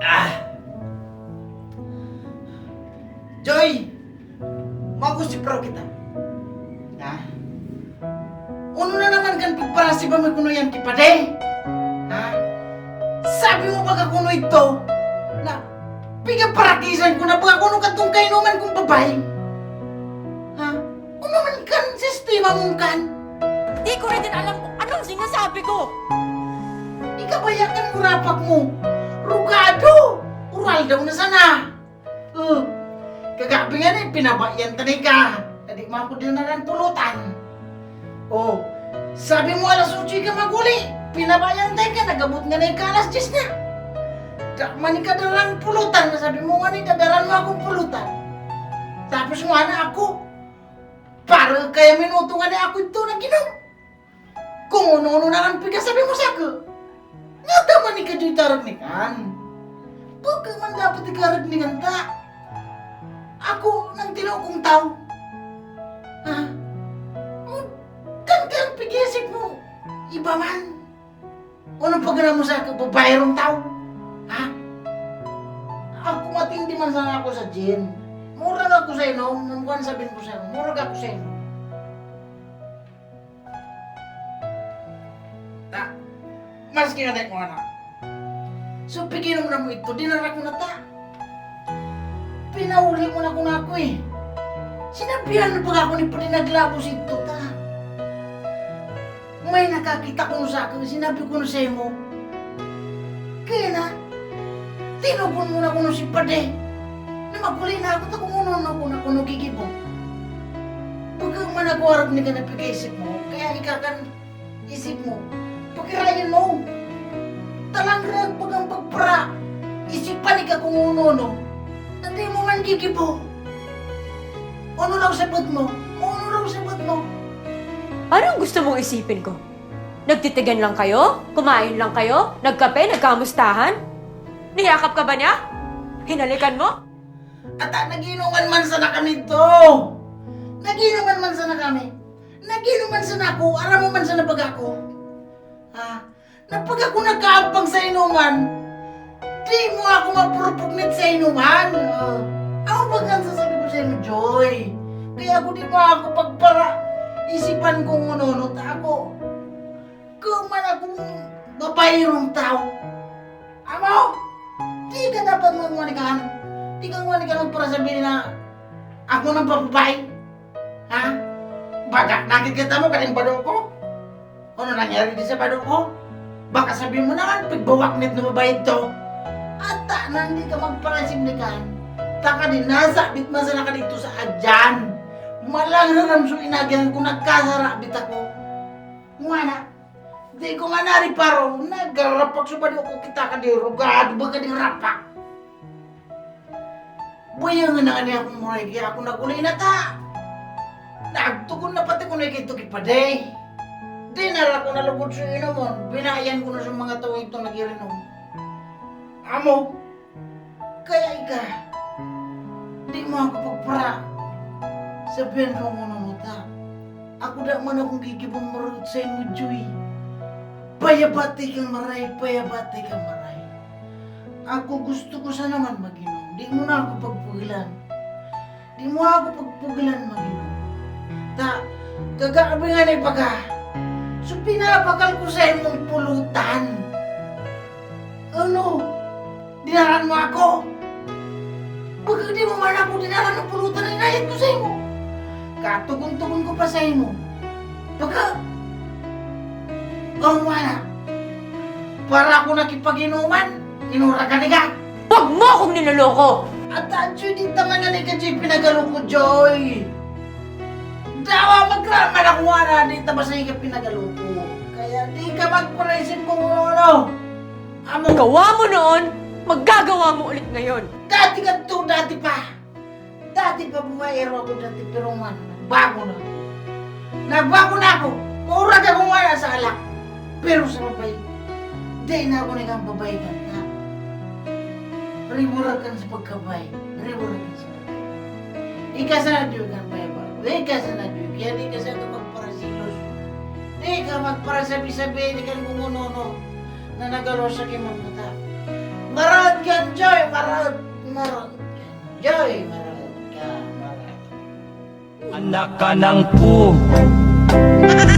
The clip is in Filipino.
ah. Joy! Magusipro kita. Ha? Uno na naman kan pagparasi ba may kuno yan kipade? Ha? Sabi mo ba kuno ito? Na, piga parakisan ko na ba kuno katong kainuman kong babae? Ha? Uno man kan sistema mong kan? Di ko rin alam anong sinasabi ko. Ikabayakan mo rapak mo. Rugado! Ural daw na sana. Uh, kagabi nga na, pinabayan tani ka. Tadi mo din na pulutan. Oh, sabi mo alas 8 ka maguli. Pinabayan tayo ka, nagabot nga na yung alas 10 na. Dakman ka dalang pulutan, sabi mo nga ni, dadaran mo akong pulutan. Tapos nga na ako, para kaya minuto nga na ako ito na ginom. Kung ano-ano na ang piga, sabi mo sa ako. Nga naman ni kajoy taragnikan. Baka man dapat ikaragnikan ta. Ako nang tinukong tao. Ha? Oh, Kan kan pigisip mo. Iba man. Ano pag mo sa kababayarong tao? Ha? Ako matindi man sana ako sa gin. Murag ako sa inom. Nung sabihin ko sa inom. Murag ako sa inom. Mas kinatay ko anak. So, pigilan na mo ito, dinara ko na ta. Pinauli mo na ko na ako eh. Sinabihan na pag ako ni Prinaglavos ito ta. May nakakita ko sa akin, sinabi ko na sa mo. Kaya na, tinubon mo na ko si Pade. Na magkuli na ako, ta kung ano na ko na kuno gigibo. Pagka man ako harap ni ka na pag-isip mo, kaya ikakan isip mo, pagkirayan mo. Talang rag pag ang pagpara. Isipan ka kung uno-uno. Hindi mo man gigibo. Ano raw sabot mo? Ano raw sabot mo? Anong gusto mong isipin ko? Nagtitigan lang kayo? Kumain lang kayo? Nagkape? Nagkamustahan? Niyakap ka ba niya? Hinalikan mo? At ah, naginuman man sana kami to. Naginuman man sana kami. Naginuman sana ako. Aram mo man sana pag ako. Ha? Na pag ako nagkaabang sa inuman, di mo ako mapurpugnit sa inuman. Uh, ako ba ang sasabi ko sa inyo, Joy? Kaya ako di mo ako pagpara isipan kong ununot ako. Kung man akong babayerong tao. Amo, di ka dapat magmanikahan. Di ka manikahan para sabihin na ako nang papabay. Ha? Baka nakikita mo kaling badong ko? Ano nangyari di sa badong ko? Baka sabihin mo naman, pagbawak nit na babae to. At ta, na hindi ka magparasimnikan. Taka din, nasa bit masala ka dito sa adyan. Malang haram so inagyan ko nagkasara bit ako. Ngana, di ko nga nariparo, nagarapak sa badong ko kita ka di rugado ba di rapak. Buya nga na kanya akong muray, kaya ako nagulay na ta. Nagtugon na pati ko na kito Dinara ko na lugod sa inomon. Binayan ko na sa mga tao ito nagirinom. Amo, kaya ika, di mo ako pagpara. Sabihan ko mo na ta. Ako da man akong gigibong marunod sa inyo, Joy. Payabati kang maray, payabati kang maray. Ako gusto ko sa naman maginom. Di mo na ako pagpugilan. Di mo ako pagpugilan maginom. Ta, kagabi nga na ipaga. So pinapakal ko sa imong pulutan. Ano? Dinaran mo ako? Bakit di mo man ako dinaran ng pulutan na inayat ko sa imo? Katugon-tugon ko pa sa imo. Baka, oh wala. Para ako nakipag-inuman, inura ka ni ka. Huwag mo akong niloloko! At di taman na ni ka Joy pinagalo ko, Joy. Dawa magraman ako nga di tama sa ka pinagalo ko. Kaya di ka magparaisip kung ano. Amo, Gawa mo noon, maggagawa mo ulit ngayon. dati ka to, dati pa. Dati pa bumayero ako dati, pero man, nagbago na. Nagbago na ako. Murag ako nga sa alak. Pero sa babay, di na ako naging babay ka na. Riburag kan sa pagkabay. Riburag kan sa pagkabay. Ika sa radyo kan bayaba. Di ka sa. Kaya di ka sa magparasilos. Di ka magparasabi-sabi, di ka kumunono na nagalo sa kimamuta. Marad ka, Joy! Marad! Marad ka, Joy! Marad ka, marad. Anak ka ng pu